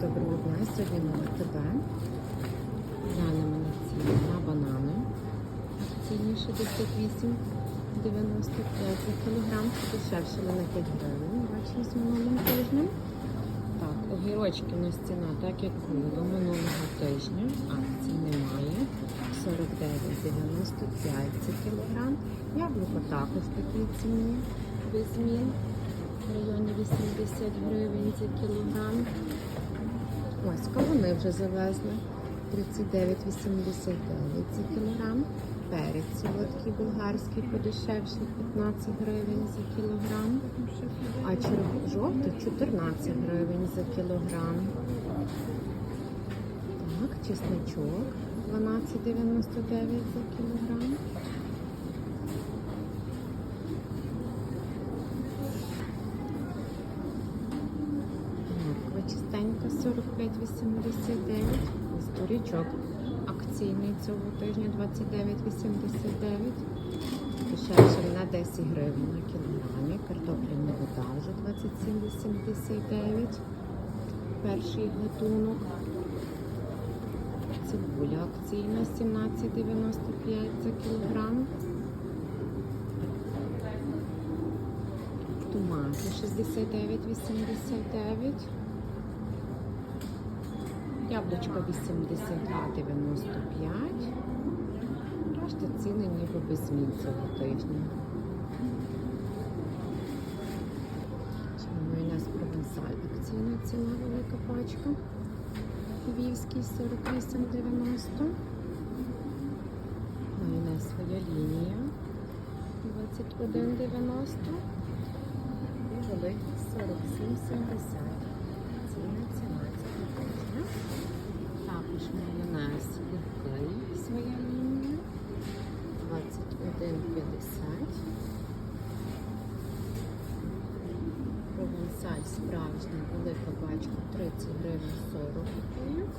доброго дня. Сьогодні на ТБ. Глянемо на ціни на банани. Акційні 68,95 за кілограм. Це дешевше на 5 гривень. Бачимо з минулим тижнем. Так, огірочки у нас так як було минулого тижня. Акцій немає. 49,95 за кілограм. Яблуко також в такій ціні без змін в районі 80 гривень за кілограм. Кавуни вже завезли. 39,89 за кілограм. Перець солодкий болгарський подешевший 15 гривень за кілограм. А черв- жовтий 14 гривень за кілограм. Так, чесночок 12,99 за кілограм. Морква 45,89. Ось Бурячок акційний цього тижня 29,89. Дешевше на 10 гривень на кілограмі. Картопляна вода вже 27,89. Перший гатунок. Цибуля акційна 17,95 за кілограм. Томати 69,89. Яблучко 82,95. Решта ціни ніби без змін цього тижня. Майонез провансаль. Акційна ціна велика пачка. Львівський 48,90. Майонез своя лінія 21,90. І великий 47,70. Ціна ціна цього тижня. Також майонез легкий своя лінія 21,50. Провансаль справжня велика пачка 30 гривень 40 копійок.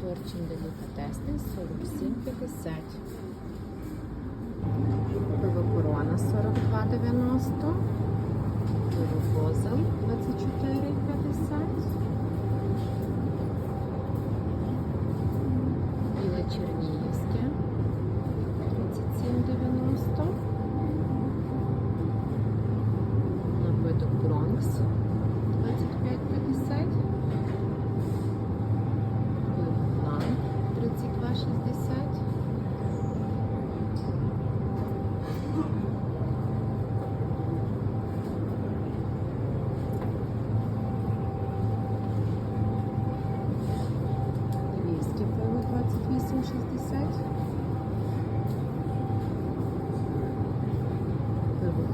Торчин делікатесний 47,50. Пиво корона 42,90. Пиво козел 24,50.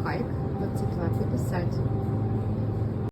Хайк 22,50.